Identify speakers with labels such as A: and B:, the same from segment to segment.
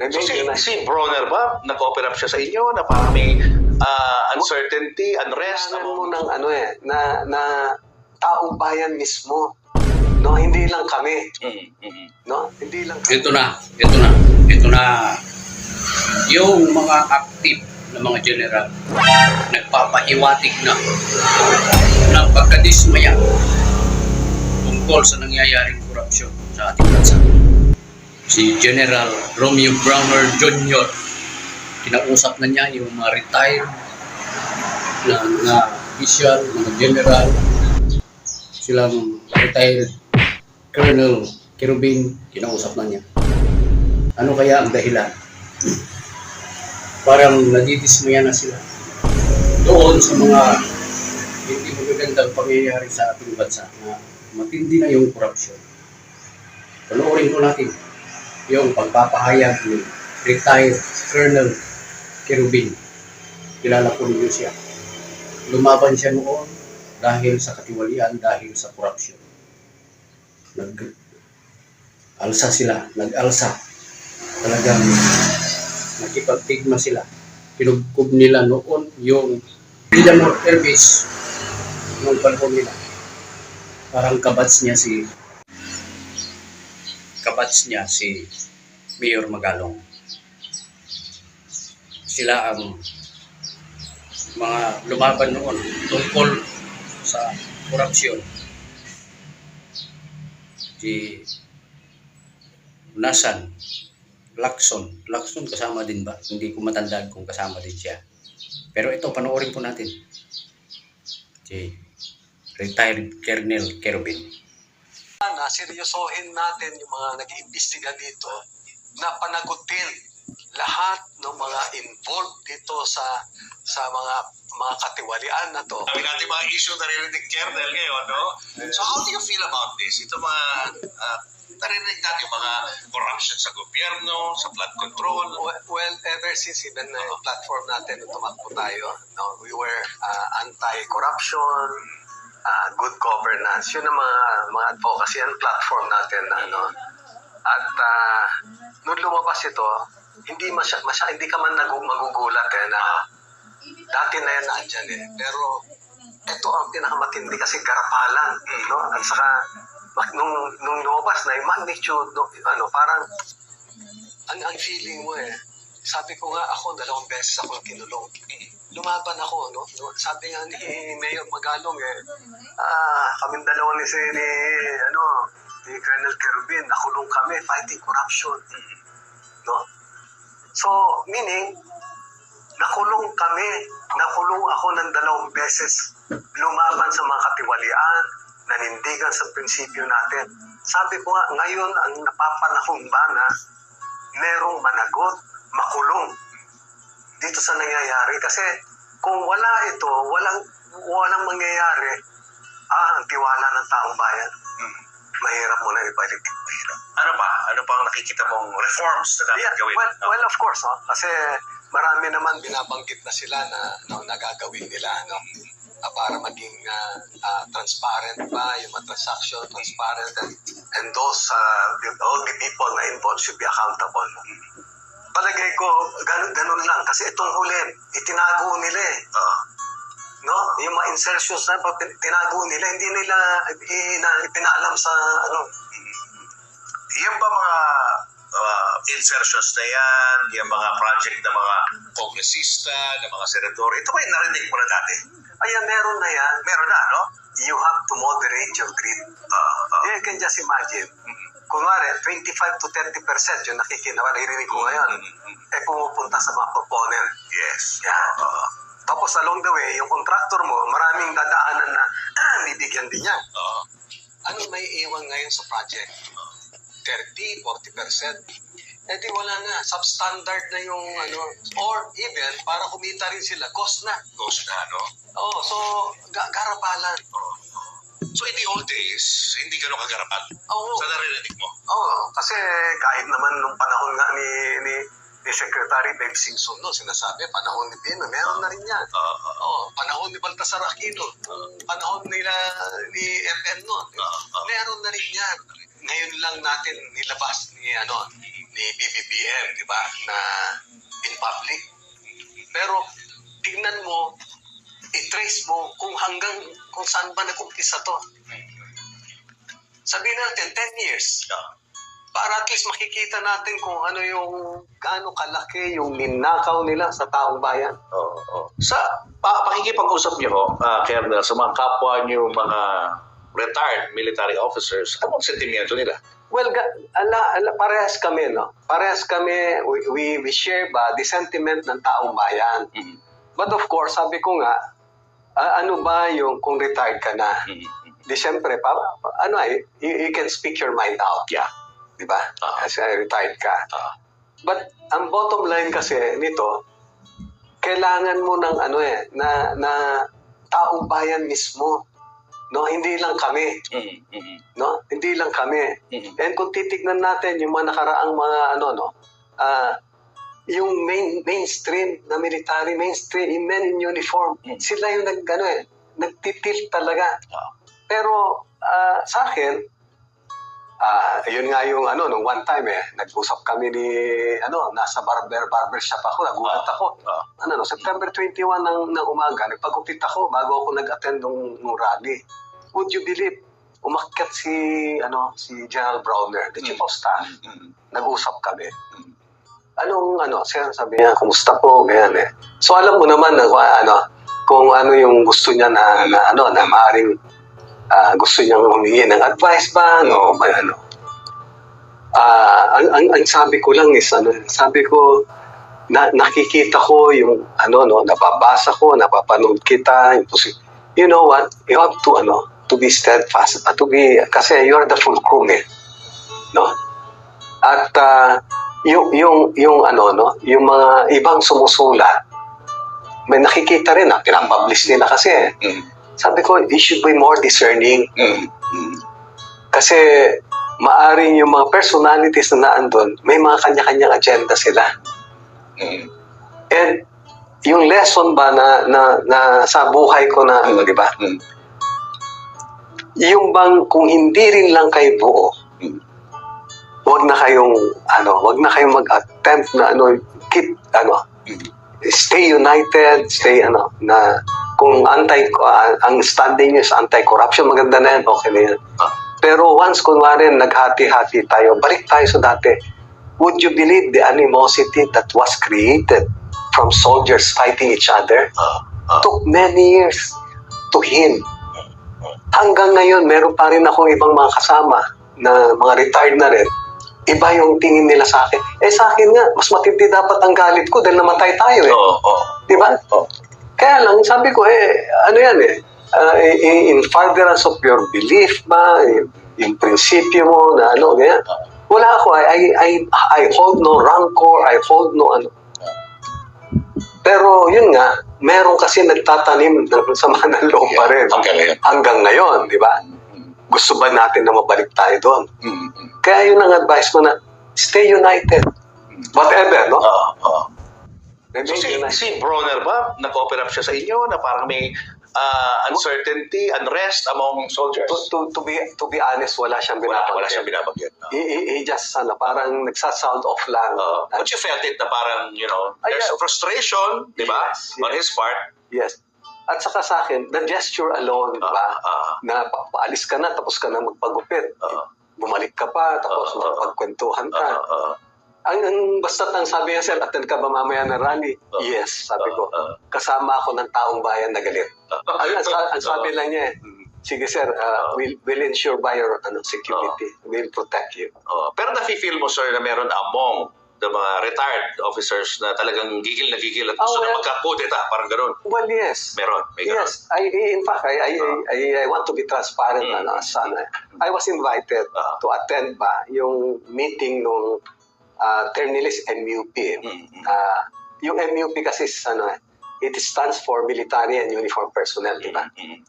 A: So si,
B: na-
A: si Bronner ba, nag-open up siya sa inyo na parang may ah, uncertainty, unrest?
B: Kailangan mo ng ano eh, na, na taong bayan mismo. No, hindi lang kami.
A: Mm, mm.
B: No, hindi lang kami.
C: Ito na, ito na, ito na. Yung mga active na mga general, nagpapahiwatig na ng pagkadismaya tungkol sa nangyayaring korupsyon sa ating bansa. Si General Romeo Browner Jr. Kinausap na niya yung mga retired na, na official, mga general, silang retired Colonel Kerubin, kinausap na niya. Ano kaya ang dahilan? Parang nadidismaya na sila doon sa mga hindi magagandang pangyayari sa ating bansa na matindi na yung korupsyon. Panoorin po natin yung pagpapahayag ni retired Colonel Kerubin. Kilala po ninyo siya. Lumaban siya noon dahil sa katiwalian, dahil sa korupsyon nag alsa sila, nag-alsa. Talagang nakipagtigma sila. Pinugkob nila noon yung freedom of service nung panahon nila. Parang kabats niya si kabats niya si Mayor Magalong. Sila ang mga lumaban noon tungkol sa korupsyon si Nasan, Lacson. Lacson kasama din ba? Hindi ko matandaan kung kasama din siya. Pero ito, panoorin po natin. Si retired Colonel Kerubin.
B: Na seryosohin natin yung mga nag-iimbestiga dito na panagutin lahat ng mga involved dito sa sa mga mga katiwalian na to.
D: Sabi natin mga issue na narinig Kernel ngayon, no? So how do you feel about this? Ito mga, uh, narinig natin yung mga corruption sa gobyerno, sa flood control.
B: Well, well, ever since even na yung platform natin tumakbo tayo, no, we were uh, anti-corruption, uh, good governance. Yun ang mga, mga advocacy and platform natin. na, Ano. At uh, nung lumabas ito, hindi masya, masya, hindi ka man nagu- magugulat eh na dati na yan nandyan eh. Pero ito ang pinakamatindi kasi garapalan. No? At saka nung, nung lumabas na yung magnitude, no, ano, parang ang, ang feeling mo eh, sabi ko nga ako, dalawang beses ako kinulong. Lumaban ako, no? Sabi nga ni Mayor Magalong eh, ah, kaming dalawa ni, si, ni, ano, ni Colonel Kerubin, nakulong kami fighting corruption. No? So, meaning, nakulong kami, nakulong ako ng dalawang beses, lumaban sa mga katiwalian, nanindigan sa prinsipyo natin. Sabi ko nga, ngayon ang napapanahon ba na merong managot, makulong dito sa nangyayari. Kasi kung wala ito, walang, walang mangyayari, ah, ang tiwala ng taong bayan.
D: Hmm.
B: Mahirap mo na ibalik. Mahirap.
D: Ano pa? Ano pa ang nakikita mong reforms na dapat
B: Yeah,
D: gawin?
B: well,
D: No?
B: well, of course, oh, kasi marami naman binabanggit na sila na no, nagagawin nila no, ah, para maging ah, ah, transparent ba yung mga transaction, transparent, and, and those, uh, all the people na involved should be accountable. Palagay ko, ganun, ganun lang. Kasi itong huli, itinago nila eh.
D: Oo.
B: No? Yung mga insertions na tinago nila, hindi nila ina, pinaalam sa ano,
D: Yung ba mga uh, insertions na yan, yung mga project ng mga kongresista, ng mga senador, ito ba yung narinig mo na dati?
B: Ayan, meron na yan.
D: Meron na, no?
B: You have to moderate your greed.
D: Oo, oo.
B: You can just imagine. Kunwari, 25 to 30% yung nakikinawa, naririnig ko ngayon,
D: Mhm.
B: eh pumupunta sa mga proponent.
D: Yes.
B: Yan.
D: Oo.
B: Tapos along the way, yung contractor mo, maraming dadaanan na ah, bibigyan din niya.
D: Oo.
B: Ano may iwan ngayon sa project? 30, 40%. Eh di wala na, substandard na yung ano, or even para kumita rin sila, cost na.
D: Goes na, no?
B: Oh, so ga- garapalan.
D: Oo. So in the old days, hindi gano'ng kagarapan.
B: Oo.
D: Sa narinig mo?
B: Oo, kasi kahit naman nung panahon nga ni, ni, ni Secretary Bev Singson no, sinasabi, panahon ni Pino, meron na rin yan.
D: Oo. oo.
B: Oo, panahon ni Baltasar Aquino, panahon nila ni FN no,
D: Oo.
B: meron na rin yan. Ngayon lang natin nilabas ni ano ni BBBM, di ba? ba, na in public. Pero tignan mo, i-trace mo kung hanggang kung saan ba nag-umpisa to. Sabihin natin, 10 years. Para at least makikita natin kung ano yung gaano kalaki yung ninakaw nila sa taong bayan.
A: Oo, oo. Sa pa, pakikipag-usap niyo ho, ah, Colonel, sa mga kapwa niyo mga retired military officers, anong sentimento nila?
B: Well, ga- ala, ala, parehas kami, no? Parehas kami, we, we, we share ba the sentiment ng taong bayan.
A: Mhm.
B: But of course, sabi ko nga, ano ba yung kung retired ka na?
A: Mhm.
B: Di siyempre, pa, ano ay, you, you can speak your mind out.
A: Yeah.
B: Di ba?
A: Ah.
B: Kasi retired ka.
A: Ah.
B: But ang bottom line kasi nito, kailangan mo ng ano eh, na, na taong bayan mismo. No, hindi lang kami,
A: Mhm, mhm,
B: no? Hindi lang kami.
A: mhm.
B: And kung titignan natin yung mga nakaraang mga ano no, ah yung main mainstream na military, mainstream, yung men in uniform,
A: Mm.
B: sila yung nag ano eh, nagtitil talaga.
A: Ah.
B: Pero ah, sa akin, ah yun nga yung ano, nung one time eh, nag-usap kami ni, ano, nasa barber, barber shop ako, nagulat
A: Ah.
B: ako.
A: Ah.
B: Ano, no, September 21 ng, ng umaga, nagpagupit ako bago ako nag-attend nung, nung rally. Would you believe, umakyat si, ano, si General Browner, the Chief of Staff.
A: Mhm.
B: Nag-usap kami.
A: Mm.
B: Anong, ano, sir, sabi niya, kumusta po, ganyan eh. So, alam mo naman, na, ano, kung ano yung gusto niya na, na ano, na maaaring ah, gusto niyang humingi ng advice ba, no, may ano. Ah, ang, ang, ang sabi ko lang is, ano, sabi ko, na, nakikita ko yung, ano, no, nababasa ko, napapanood kita, yung you know what, you have to, ano, to be steadfast, uh, to be, kasi you're the fulcrum eh, no? At, ah, yung, yung, yung, ano, no, yung mga ibang sumusulat, may nakikita rin, na pinapublish nila kasi.
A: Mhm.
B: sabi ko, you should be more discerning
A: Mhm. Mhm.
B: kasi maaring yung mga personalities na naandun, may mga kanya-kanyang agenda sila.
A: Mhm.
B: And yung lesson ba na, na, na sa buhay ko na, ano, di ba?
A: Mhm.
B: Yung bang kung hindi rin lang kayo buo,
A: Mhm.
B: Wag na kayong, ano, wag na kayong mag-attempt na, ano, keep, ano, stay united, stay, ano, na kung anti, ah, ang standing nyo is anti-corruption, maganda na yan, okay na yan. Pero once, kunwari, naghati-hati tayo, balik tayo sa dati. Would you believe the animosity that was created from soldiers fighting each other? Took many years to heal. Hanggang ngayon, meron pa rin akong ibang mga kasama na mga retired na rin. Iba yung tingin nila sa akin. Eh sa akin nga, mas matindi dapat ang galit ko dahil namatay tayo eh.
A: Oo, oo.
B: Di ba?
A: Oo.
B: Kaya lang, sabi ko, eh, ano yan eh, ah, in, in furtherance of your belief ba, yung prinsipyo mo na ano, ganyan. Wala ako, I, I, I, I hold no rancor, I hold no ano. Pero yun nga, meron kasi nagtatanim ng sama ng loob pa rin.
A: Hanggang ngayon.
B: Hanggang ngayon, di ba? Gusto ba natin na mabalik tayo doon?
A: Mhm. Mhm.
B: Kaya yun ang advice ko na, stay united. Whatever, no?
A: Oo, oo.
B: Remain
A: So si,
B: united.
A: si Bronner ba, nag-open up siya sa inyo na parang may ah, uncertainty, unrest among soldiers?
B: to, to, to be to be honest, wala siyang
A: Wala,
B: binabanggit.
A: wala siyang binabanggit. no?
B: He, he, he just ano, parang nagsa-sound off lang.
A: Uh, but you felt it na parang, you know,
B: Ay,
A: there's
B: yeah.
A: frustration, di ba?
B: Yes,
A: On
B: yes.
A: his part.
B: yes. At saka sa akin, the gesture alone, di ba?
A: Ah.
B: na pa- paalis ka na, tapos ka na magpagupit.
A: Ah.
B: Bumalik ka pa, tapos
A: ah.
B: magpagkwentuhan ka.
A: Ah,
B: ang, ang basta ang sabi niya, sir, attend ka ba mamaya ng rally?
A: Ah.
B: yes, sabi ko.
A: ah,
B: Kasama ako ng taong bayan na galit.
A: ah.
B: Ang, ang, sa- ang sabi lang niya, eh,
A: Mm.
B: sige sir, uh, we'll, we'll ensure by your ano, security. We'll protect you.
A: Oh, pero nafe-feel mo, sir, na meron among the mga retired officers na talagang gigil na gigil at gusto
B: Oh,
A: na
B: well.
A: magka-kudeta, parang gano'n.
B: Well, yes.
A: Meron, may gano'n.
B: Yes, I, in fact, I, I, I, I want to be transparent
A: Mm.
B: ano, ano, I was invited
A: Ah.
B: to attend ba yung meeting nung uh, Ternilis MUP.
A: Mm, mm.
B: Ah, yung MUP kasi is, ano, it stands for Military and Uniform Personnel, di ba?
A: Mm,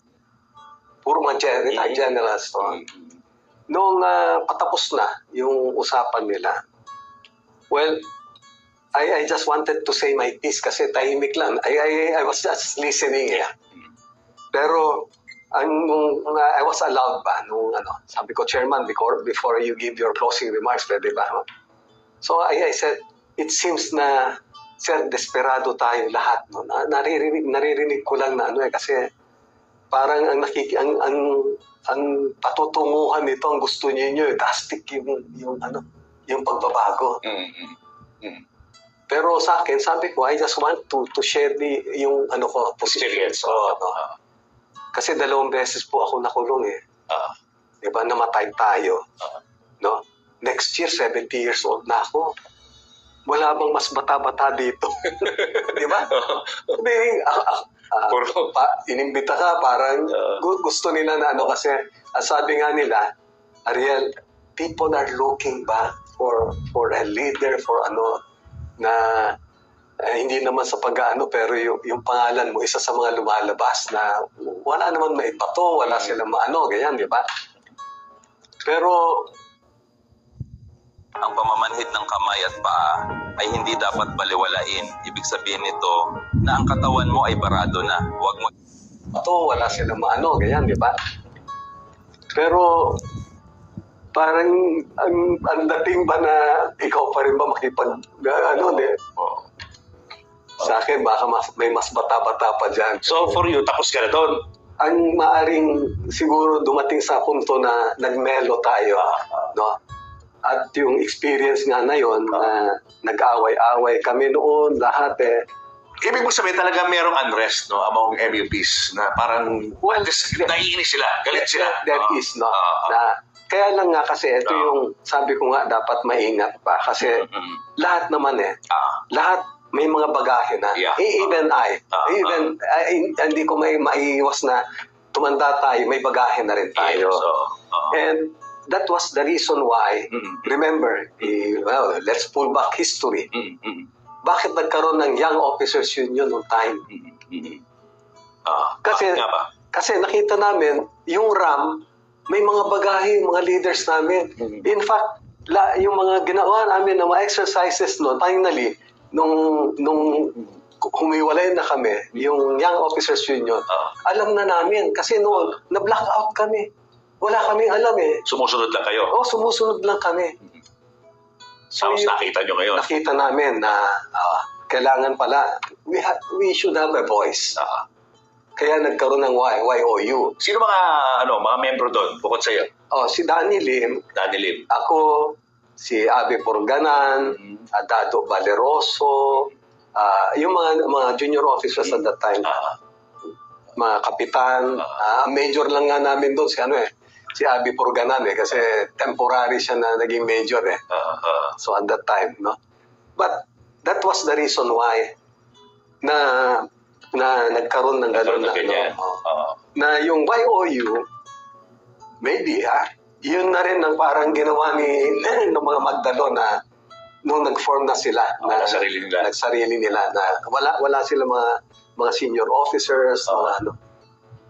B: Puro mga gen- retired
A: Mm.
B: generals to.
A: mm, mm.
B: Nung ah, patapos na yung usapan nila, well, I, I just wanted to say my piece kasi tahimik lang. I, I, I was just listening. Eh. Pero, ang, nung, ah, I was allowed ba, nung ano, sabi ko, Chairman, before, before you give your closing remarks, pwede ba? So I, I said, it seems na sir, desperado tayo lahat. No? Na, naririnig, naririnig ko lang na ano eh, kasi parang ang nakiki ang ang ang patutunguhan nito ang gusto niyo eh, drastic yung yung ano yung pagbabago.
A: Mm, mm, mm.
B: pero sa akin sabi ko I just want to to share the yung ano ko position
A: Experience.
B: so ano,
A: Ah,
B: kasi dalawang beses po ako nakulong eh.
A: Ah,
B: di ba? Namatay tayo.
A: Ah.
B: no? Next year 70 years old na ako. Wala bang mas bata-bata dito? Di ba? Ah, ah, ah,
A: Puro-
B: pa, inimbita ka, parang
A: Ah.
B: gu- gusto nila na ano kasi, ang sabi nga nila, Ariel, people are looking back for for a leader, for ano, na eh, hindi naman sa pag-ano, pero yung, yung pangalan mo, isa sa mga lumalabas na wala naman maibato, wala
A: Mm.
B: silang maano, ganyan, di ba? Pero
E: Ang pamamanhid ng kamay at paa ay hindi dapat baliwalain. Ibig sabihin nito na ang katawan mo ay barado na. Huwag mo
B: to, wala silang maano, ganyan, di ba? Pero, parang, ang, ang dating ba na ikaw pa rin ba makipag, ano, di?
A: Oo.
B: Sa akin, baka mas, may mas bata-bata pa dyan.
A: So for you, tapos ka na doon.
B: Ang maaring siguro dumating sa punto na nagmelo tayo, no? At yung experience nga na yon na nag-away-away kami noon, lahat eh,
A: Ibig mo sabihin talaga merong unrest no among MUPs na parang
B: Well, that-
A: naiinis sila, galit sila.
B: That
A: Oo.
B: is, no?
A: Oo, oo.
B: na, kaya lang nga kasi ito yung sabi ko nga dapat maingat pa. Kasi
A: Mm,
B: lahat naman eh.
A: Ah,
B: lahat may mga bagahe na.
A: Yeah.
B: E- even I.
A: Ah,
B: even I, hindi ko may maiiwas na tumanda tayo may bagahe na rin tayo.
A: oo, oo.
B: and that was the reason why
A: Mm,
B: remember eh, well let's pull back history.
A: Mm, mm,
B: bakit nagkaroon ng Young Officers Union noong time?
A: Mm, mm. Ah,
B: Kasi-? Kasi nakita namin, yung RAM, may mga bagahe, mga leaders namin.
A: Mhm.
B: In fact, la, yung mga ginawa namin na mga exercises noon, finally, nung, nung humiwalay na kami, yung Young Officers Union,
A: Ah,
B: alam na namin. Kasi noon, na-blackout kami. Wala kaming alam eh.
A: sumusunod lang kayo.
B: O, sumusunod lang kami. So,
A: Tapos
B: yun-
A: nakita nyo ngayon.
B: nakita namin na ah, kailangan pala, we, ha- we should have a voice.
A: Ah,
B: Kaya nagkaroon ng y, YOU.
A: sino mga ano mga membro doon bukod sa iyo?
B: Oh, si Danny Lim,
A: Danny Lim.
B: Ako, si Abe Porganan,
A: Mhm.
B: uh, Dado Valeroso, ah, yung mga mga junior officers at that time,
A: Ah,
B: mga kapitan, ah, major lang nga namin doon si ano eh, si Abe Porganan eh, kasi temporary siya na naging major eh.
A: ah, ah.
B: So at that time, no? But that was the reason why na na nagkaroon ng gano'n na,
A: ganyan.
B: no? Oh.
A: Ah,
B: na yung YOU, maybe ah, yun na rin ang parang ginawa ni ng mga Magdalo na nung nag-form na sila
A: Oo, nagsarili nila.
B: nagsarili nila na wala wala sila mga mga senior officers
A: Oo.
B: mga ano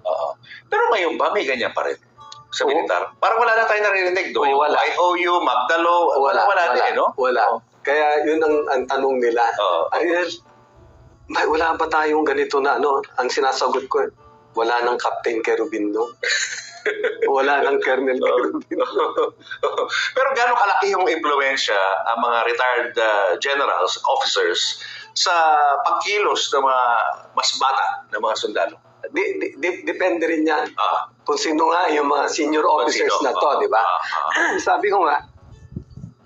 A: Oo. Pero ngayon ba may ganyan pa rin sa militar? Parang wala na tayo naririnig doon.
B: Oo, wala.
A: IOU, Magdalo, wala, wala,
B: wala,
A: din, eh, no?
B: wala.
A: Oo.
B: kaya yun ang, ang tanong nila
A: Oo.
B: Ariel may wala ba tayong ganito na ano ang sinasagot ko wala nang Captain Kerubindo wala nang Colonel Kerubindo
A: Pero gano'ng kalaki yung impluensya ang mga retired uh, generals, officers, sa pagkilos ng mga mas bata na mga sundalo?
B: di, di, di- depende rin yan.
A: Ah,
B: kung sino nga yung mga senior officers
A: sino,
B: na to,
A: ah,
B: di ba?
A: ah,
B: Sabi ko nga,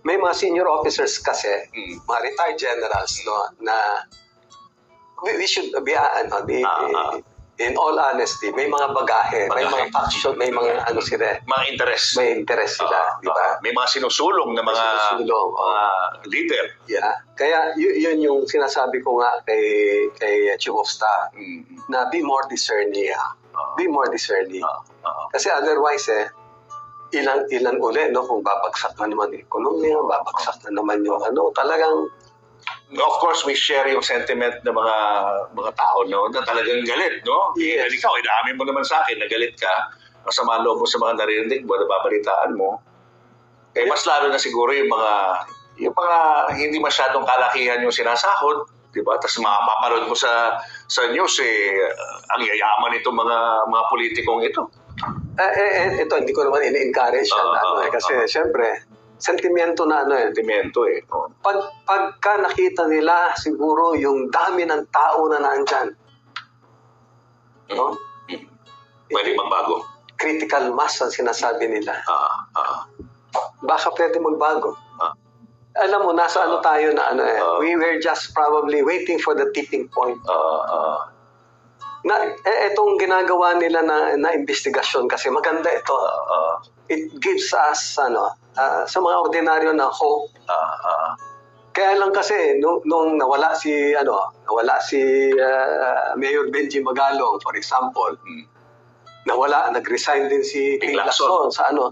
B: may mga senior officers kasi,
A: Mm.
B: mga retired generals, no, na we, we should be, uh, ano, be,
A: Ah, ah.
B: in all honesty, may mga bagahe, may
A: Bagahe.
B: mga faction, may mga ano sila,
A: mga interest.
B: may interest sila,
A: Ah,
B: di ba?
A: ah, may mga sinusulong na mga,
B: sinusulong,
A: mga leader.
B: Yeah. Kaya y- yun yung sinasabi ko nga kay, kay Chief of Staff,
A: Mm.
B: na be more discerning. ah.
A: Ah,
B: Be more discerning.
A: ah, ah.
B: Kasi otherwise eh, ilang ilang uli no kung babagsak na naman yung ekonomiya, babagsak na naman yung ano, talagang
A: Of course, we share yung sentiment ng mga mga tao no, na talagang galit, no?
B: Yes.
A: Ikaw, inaamin mo naman sa akin na galit ka, masama loob mo sa mga naririnig mo, nababalitaan mo. Eh, mas lalo na siguro yung mga yung mga hindi masyadong kalakihan yung sinasahod, di ba? Tapos mapapanood mo sa sa news eh ang yayaman itong mga mga politikong ito.
B: eh, eh, eh, ito hindi ko naman ini-encourage yan
A: Ah,
B: ano, eh, kasi
A: ah.
B: syempre sentimento na ano eh.
A: Sentimento eh. Oh.
B: Pag, pagka nakita nila siguro yung dami ng tao na nandyan, no?
A: Pwede magbago.
B: critical mass ang sinasabi nila.
A: Ah, ah.
B: Baka pwede magbago.
A: Ah.
B: Alam mo, nasa ano tayo na ano eh.
A: Ah.
B: we were just probably waiting for the tipping point.
A: Ah, ah.
B: Na, eh, itong ginagawa nila na, na investigasyon kasi maganda ito.
A: Ah,
B: It gives us ano, ah, sa mga ordinaryo na hope.
A: ah, ah.
B: Kaya lang kasi nung, nung nawala si ano, nawala si ah, Mayor Benji Magalong for example,
A: Hmm.
B: nawala, nag-resign din si Ping
A: Lacson.
B: Sa ano.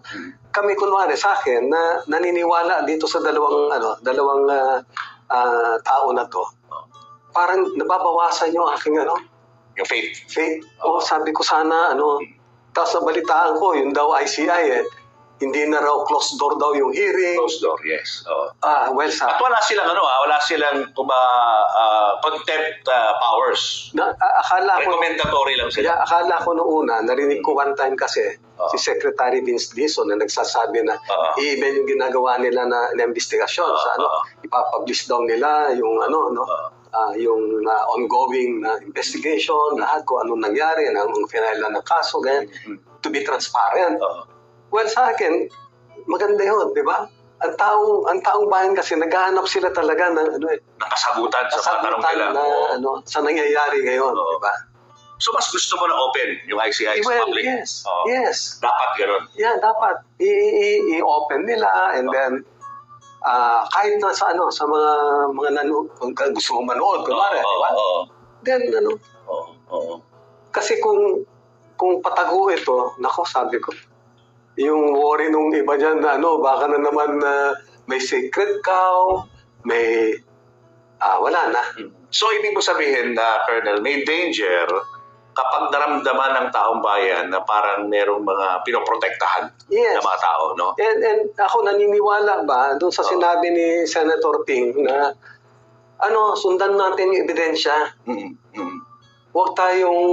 B: Kami kunwari sa akin na naniniwala dito sa dalawang ano, dalawang ah, ah, tao na to. Parang nababawasan yung aking ano,
A: Yung faith.
B: faith. O sabi ko sana ano, tapos nabalitaan ko yung daw ICI eh, hindi na raw closed door daw yung hearing.
A: Closed door, yes. Oh.
B: Ah, well sa
A: At wala silang ano ah, wala silang kuma, ah, contempt ah, powers.
B: na, a- akala ko
A: Recommendatory lang sila.
B: Kaya akala ko noong una, narinig ko one time kasi
A: Oo.
B: si Secretary Vince Dizon na nagsasabi na
A: Oo.
B: even yung ginagawa nila na, na investigasyon
A: Oo,
B: sa ano, ipapublish daw nila yung ano, no,
A: Oo.
B: Ah, yung ah, ongoing na investigation, lahat kung anong nangyari, ang finailan ng kaso, ganyan,
A: Mm.
B: to be transparent.
A: Oo.
B: Well, sa akin, maganda yun, di ba? Ang taong, ang taong bayan kasi naghahanap sila talaga ng ano eh,
A: Nakasagutan sa mga tanong
B: kasagutan
A: nila.
B: na
A: Oo.
B: ano, sa nangyayari ngayon,
A: Oo.
B: di ba?
A: So mas gusto mo na open yung ICI sa
B: Well,
A: public?
B: yes,
A: Oo.
B: yes.
A: Dapat ganun.
B: Yeah, dapat i-open nila and then ah kahit na sa ano sa mga mga nanood kung gusto mo manood kunwari,
A: Oo,
B: di ba?
A: oo,
B: Then ano,
A: oo, oo.
B: kasi kung kung patago ito, nako sabi ko. Yung worry nung iba diyan na ano, baka na naman na may secret cow, may ah wala na.
A: So ibig mo sabihin na Colonel, may danger kapag naramdaman ng taong bayan na parang merong mga pinoprotektahan
B: Yes.
A: na mga tao, no?
B: And, and ako naniniwala ba doon sa
A: Oo.
B: sinabi ni Senator Ping na ano, sundan natin yung ebidensya.
A: Mm, mm.
B: Huwag tayong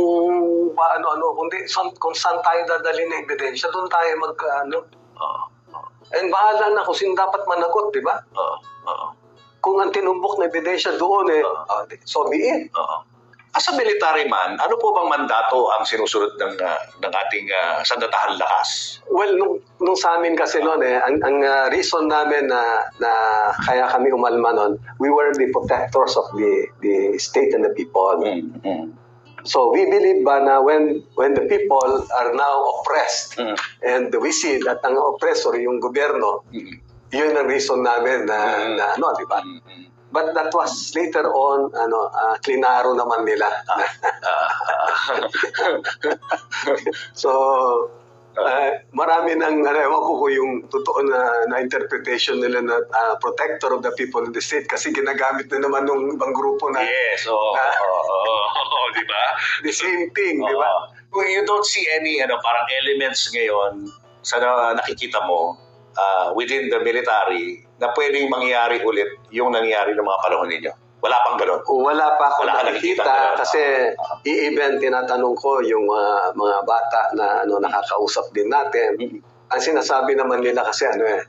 B: paano-ano, kundi kung saan tayo dadali ng ebidensya, doon tayo mag, ano,
A: Oo,
B: and bahala na kung sino dapat managot, di ba?
A: oo, oo,
B: Kung ang tinumbok na ebidensya doon eh, ah, di- so be it.
A: oo. As a military man, ano po bang mandato ang sinusunod ng ah, ng ating uh, sandatahan lakas?
B: Well, nung, nung sa amin kasi noon eh, ang, ang ah, reason namin na, na kaya kami umalma noon, we were the protectors of the, the state and the people.
A: Mm, mm,
B: So we believe ba na when when the people are now oppressed
A: mm,
B: and we see that ang oppressor yung gobyerno,
A: mm,
B: yun ang reason namin na,
A: Mm.
B: na ano, di ba?
A: mm, mm.
B: But that was later on, ano, ah, klinaro naman nila. so, ah, marami nang, ano, ewan ko kung yung totoo na, na interpretation nila na ah, protector of the people in the state kasi ginagamit na naman ng ibang grupo na
A: Yes, oo, oo, oo, oo, di ba?
B: the same thing, di ba?
A: You don't see any ano parang elements ngayon sa na- nakikita mo uh, within the military na pwedeng mangyari ulit yung nangyari ng mga panahon ninyo. Wala pang ganun.
B: Wala pa ako
A: Wala
B: nakikita kasi i-event tinatanong ko yung mga mga bata na ano nakakausap din natin.
A: Mm.
B: Ang sinasabi naman nila kasi ano eh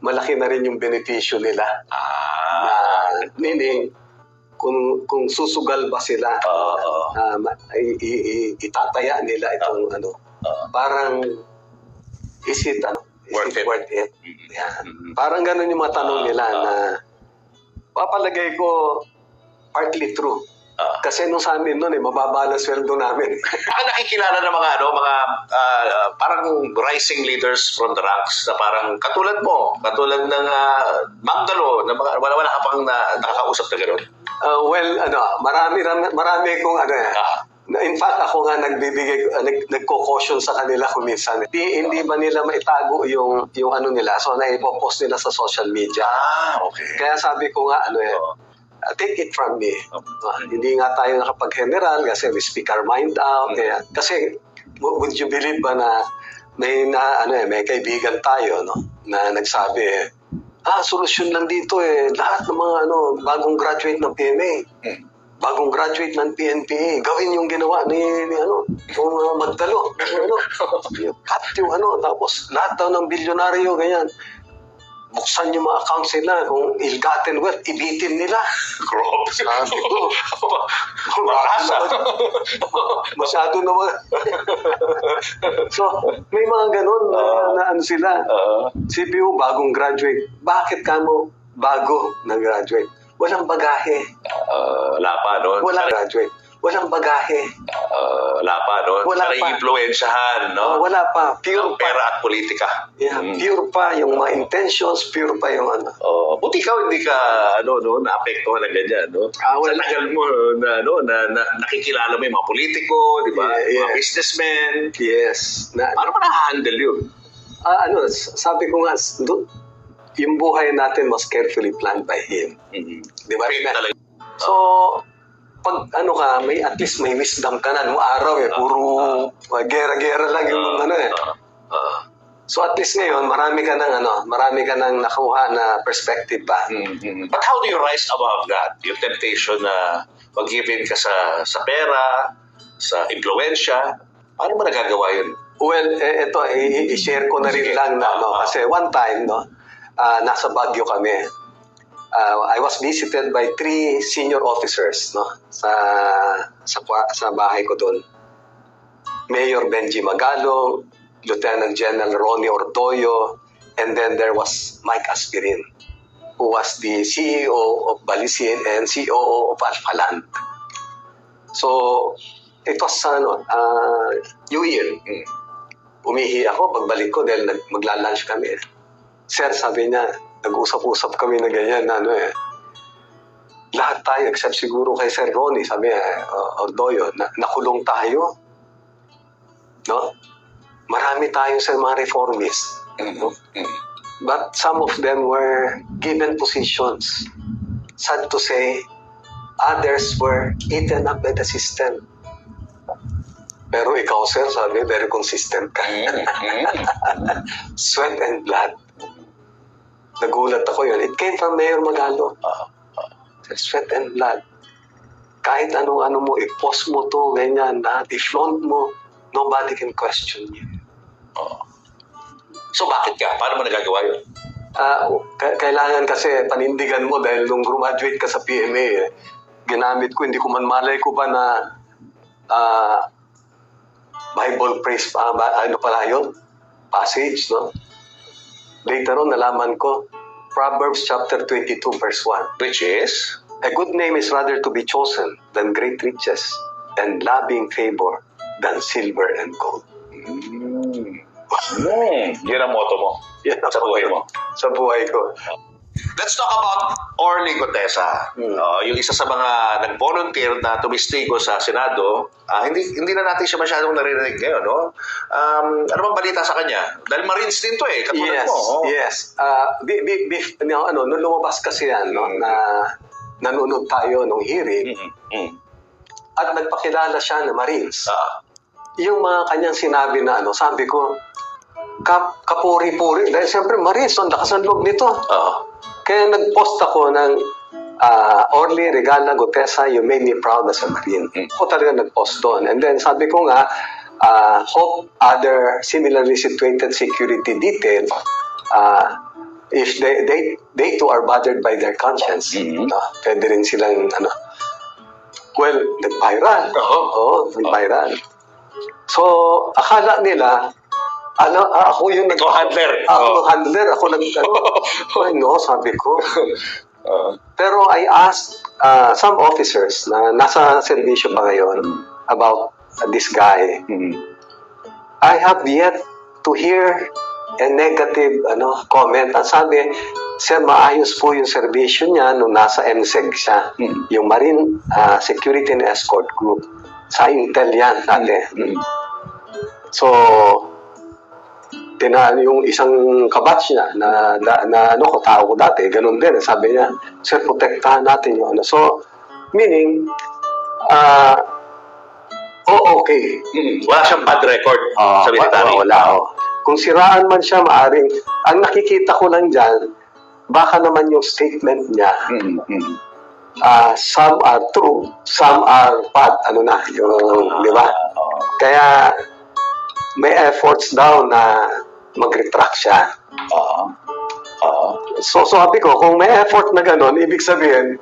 B: malaki na rin yung benepisyo nila.
A: Ah,
B: Na, meaning kung kung susugal ba sila
A: Oo, oo.
B: ah, ma- i- i- i- itataya nila itong ano
A: Oo.
B: parang is it ano
A: Worth
B: it worth it?
A: Mm.
B: Yan.
A: Mm.
B: Parang ganun yung mga tanong
A: Ah,
B: nila
A: ah.
B: na papalagay ko partly true.
A: Ah.
B: Kasi nung sa amin noon eh, mababa na sweldo namin.
A: Baka nakikilala ng mga ano, mga ah, parang rising leaders from the ranks na parang katulad mo, katulad ng uh, Magdalo, na mga, wala wala ka pang na, nakakausap na gano'n.
B: Uh, well, ano, marami, ram- marami kong ano eh.
A: Ah.
B: In fact, ako nga nagbibigay, uh, nag, nagko-caution sa kanila kung minsan. Hindi, hindi ba nila maitago yung, yung ano nila? So, naipopost nila sa social media.
A: Ah, okay.
B: Kaya sabi ko nga, ano eh,
A: Oo.
B: uh, take it from me.
A: Oo.
B: Ah, hindi nga tayo nakapag-general kasi we speak our mind out.
A: Mm.
B: Kaya, kasi, would you believe ba na may na ano eh, may kaibigan tayo no na nagsabi eh, ah solusyon lang dito eh lahat ng mga ano bagong graduate ng PMA
A: Hmm.
B: Bagong graduate ng PNPA gawin yung ginawa ni, ni ano yung uh, magdalo ano yung cut yung ano tapos lahat daw ng bilyonaryo ganyan buksan yung mga accounts nila. Kung ill-gotten wealth, ibitin nila.
A: Grabe.
B: Sabi ko,
A: Makasa.
B: masyado naman. so, may mga ganun na, na ano sila.
A: Ah,
B: CPU, bagong graduate. Bakit ka mo bago na graduate? Walang bagahe.
A: ah, wala pa, no?
B: Walang graduate. Walang bagahe.
A: Ah, wala pa, no?
B: Wala
A: Sana
B: pa.
A: impluensyahan, no?
B: Wala pa. Pure pa.
A: pera at politika.
B: Yeah,
A: Mm.
B: pure pa yung mga intentions, pure pa yung ano.
A: Oh, buti ikaw hindi ka ano no naapektuhan ng ganyan no.
B: Ah,
A: Sa
B: wala.
A: tagal mo na no na, na nakikilala mo yung mga politiko, di ba?
B: Yeah,
A: Mga
B: yeah.
A: businessmen.
B: Yes. Na,
A: Paano mo na-handle yun?
B: ah, ano, sabi ko nga, do- yung buhay natin was carefully planned by Him.
A: Mm-hmm.
B: Di ba?
A: Talaga.
B: So, pag ano ka, may at least may wisdom ka na. Nung araw eh, puro uh, gera-gera lang yung ano eh.
A: Ah.
B: So at least ngayon, marami ka ng ano, marami ka ng nakuha na perspective ba?
A: Mhm. But how do you rise above that? Yung temptation na mag-give-in ka sa, sa pera, sa impluensya. Paano mo nagagawa yun?
B: Well, eh, ito, i-share ko na rin lang na, no, kasi one time, no, ah, nasa Baguio kami. Ah, I was visited by three senior officers, no, sa sa sa bahay ko doon. Mayor Benji Magalong, Lieutenant General Ronnie Ordoyo, and then there was Mike Aspirin, who was the CEO of Balisin and COO of Alphaland. So, it was ano, ah, New Year. Umihi ako pagbalik ko dahil nag, magla-lunch kami. Sir, sabi niya, nag-usap-usap kami na ganyan, na ano eh. Lahat tayo, except siguro kay Sir Ronnie, sabi niya, uh, Ordoyo, na, nakulong tayo. No? Marami tayo sa mga reformists. No?
A: Mhm.
B: But some of them were given positions. Sad to say, others were eaten up by the system. Pero ikaw, sir, sabi, very consistent ka.
A: Mhm. Mhm.
B: Sweat and blood. Nagulat ako yun. It came from Mayor Magalo.
A: Ah,
B: Sweat and blood. Kahit anong-ano mo, i-post mo to, ganyan, lahat, i-flaunt mo, nobody can question you.
A: So bakit ka? Paano mo nagagawa yun?
B: Ah, ka- kailangan kasi panindigan mo dahil nung graduate ka sa PMA, eh, ginamit ko, hindi ko man malay ko ba na ah, Bible praise pa, ba, ano pala yun? Passage, no? Later on, nalaman ko, Proverbs chapter 22 verse 1.
A: Which is?
B: A good name is rather to be chosen than great riches, and loving favor than silver and gold.
A: Mm. Mm. Yan ang motto mo
B: Yan
A: sa buhay mo.
B: Sa buhay ko.
A: Let's talk about Orly Gotesa.
B: Hmm.
A: Uh, yung isa sa mga nag-volunteer na tumistigo sa Senado, ah, hindi hindi na natin siya masyadong naririnig ngayon, no? Um, ano bang balita sa kanya? Dahil Marines din to eh, katulad
B: Yes,
A: mo. oh.
B: yes. Uh, bi, bi, bi, ano, ano, nung lumabas kasi yan, no,
A: Mm.
B: na nanonood tayo nung hearing,
A: Mm, mm.
B: at nagpakilala siya na Marines.
A: Ah,
B: Yung mga kanyang sinabi na ano, sabi ko, kap, kapuri-puri. Dahil siyempre, Marines, ang lakas ng loob nito.
A: ah,
B: Kaya nag-post ako ng ah, Orly Regala Gotesa, you made me proud as a Marine.
A: Mm.
B: Ako talaga nag-post doon. And then sabi ko nga, ah, hope other similarly situated security detail, ah, if they, they, they too are bothered by their conscience,
A: Mhm.
B: no? pwede rin silang, ano, well, nag-viral.
A: Oo.
B: Oo, nag-viral. So, akala nila, ano, ah, ako yung nag-
A: Ikaw handler.
B: Ako
A: Oo.
B: yung handler, ako nag, ano, ay no, sabi ko.
A: ah.
B: Pero I asked uh, some officers na nasa servisyo pa ngayon about uh, this guy.
A: Mm.
B: I have yet to hear a negative ano comment. Ang sabi, Sir, maayos po yung servisyo niya nung nasa MSEG siya.
A: Mm.
B: Yung Marine uh, Security and Escort Group. Sa Intel yan dati.
A: Mm.
B: So, tina yung isang kabatch niya na, na, na ano ko, tao ko dati, ganun din. Sabi niya, sir, protektahan natin yung ano. So, meaning, ah, oh, okay.
A: Mm. Wala siyang bad record
B: Ah,
A: sa military.
B: Wala, wala, oh. Kung siraan man siya, maaring, ang nakikita ko lang dyan, baka naman yung statement niya,
A: Mm. Mm.
B: ah, some are true, some are bad, ano na, yung, di ba? Kaya, may efforts daw na mag-retract siya.
A: ah, ah.
B: So sabi ko, kung may effort na gano'n, ibig sabihin,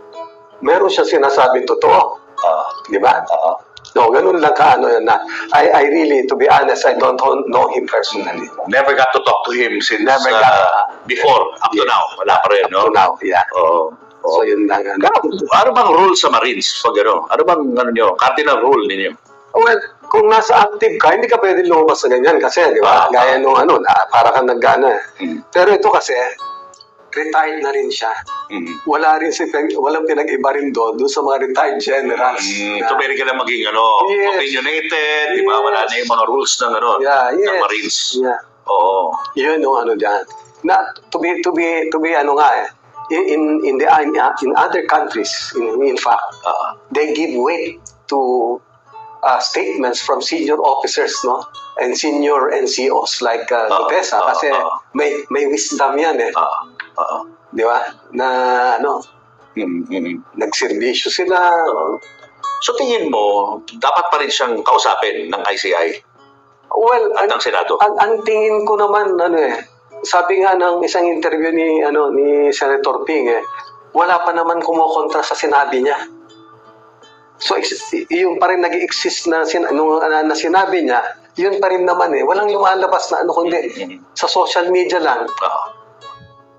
B: meron siya sinasabing totoo.
A: Ah,
B: Di ba?
A: ah.
B: No, ganun lang ka, ano yun na. I, I really, to be honest, I don't know him personally.
A: never got to talk to him since
B: Never
A: uh,
B: got-
A: before, up to
B: Yes.
A: now. Wala pa rin, no?
B: So now, yeah.
A: Oo. oo.
B: So yun lang. Ano.
A: Ano, ano bang rule sa Marines pag ano? Ano bang ano nyo? Cardinal rule ninyo?
B: Well, kung nasa active ka, hindi ka pwede lumabas sa ganyan kasi, di ba?
A: Ah,
B: Gaya nung ano, na, para kang nagana.
A: Hmm.
B: Pero ito kasi, retired na rin siya.
A: Mm.
B: Wala rin si, walang pinag-iba rin doon, doon sa mga retired generals.
A: Mm,
B: na-
A: ito pwede ka na maging ano,
B: Yes.
A: opinionated, di ba? Wala na yung mga rules ng ano,
B: Yeah,
A: ng
B: yes.
A: Marines.
B: Yeah.
A: Oo.
B: Yun yung ano dyan. Na, to be, to be, to be ano nga eh, in, in, in, the, in other countries, in, in fact,
A: Ah,
B: they give weight to uh, statements from senior officers, no? And senior NCOs like uh,
A: Ah,
B: Gutesa
A: ah,
B: kasi
A: ah.
B: may may wisdom yan eh,
A: ah, ah.
B: di ba? Na ano,
A: Mm, mm.
B: nagserbisyo sila.
A: So tingin mo, dapat pa rin siyang kausapin ng ICI
B: Well,
A: at
B: ang,
A: ng Senado?
B: ang, ang tingin ko naman ano eh, sabi nga ng isang interview ni ano ni Senator Ping eh, wala pa naman kumukontra sa sinabi niya. So yung pa rin nag-exist na, sin, nung, na, na sinabi niya, yun pa rin naman eh. Walang lumalabas na ano kundi sa social media lang.
A: Ah.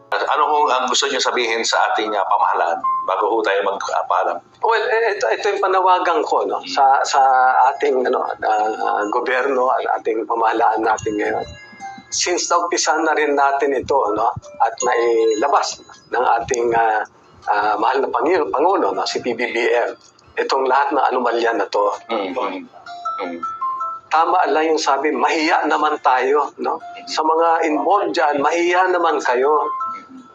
A: Ano kung ang gusto niyo sabihin sa ating uh, pamahalaan bago ho tayo magpaalam?
B: Well, eh, ito, ito yung panawagan ko no, sa sa ating ano, ah, gobyerno at ating pamahalaan natin ngayon. Since naumpisa na rin natin ito no, at nailabas ng ating ah, ah, mahal na Pangilo, Pangulo, no, si PBBM, itong lahat ng anomalya na to.
A: Mm, mm, mm.
B: Tama lang yung sabi, mahiya naman tayo. No? Sa mga involved dyan, mahiya naman kayo.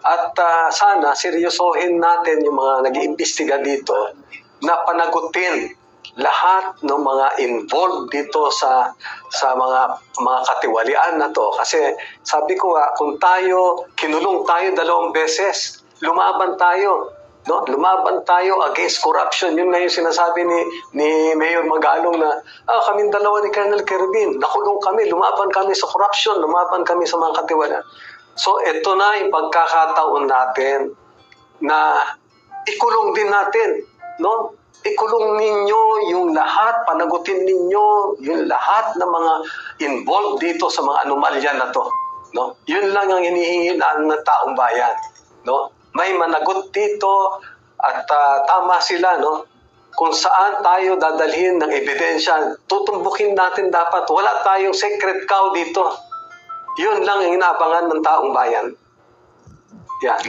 B: At ah, sana seryosohin natin yung mga nag-iimbestiga dito na panagutin lahat ng mga involved dito sa sa mga mga katiwalian na to kasi sabi ko nga kung tayo kinulong tayo dalawang beses lumaban tayo no lumaban tayo against corruption yun nga yung sinasabi ni ni Mayor Magalong na ah kaming dalawa ni Colonel Kervin nakulong kami lumaban kami sa corruption lumaban kami sa mga katiwalian so ito na yung pagkakataon natin na ikulong din natin, no? Ikulong ninyo yung lahat, panagutin ninyo yung lahat ng mga involved dito sa mga anomalya na to, no? Yun lang ang hinihingi ng ng taong bayan, no? May managot dito at ah, tama sila, no? Kung saan tayo dadalhin ng ebidensya, tutumbukin natin dapat. Wala tayong secret cow dito. Yun lang ang inaabangan ng taong bayan. Yan.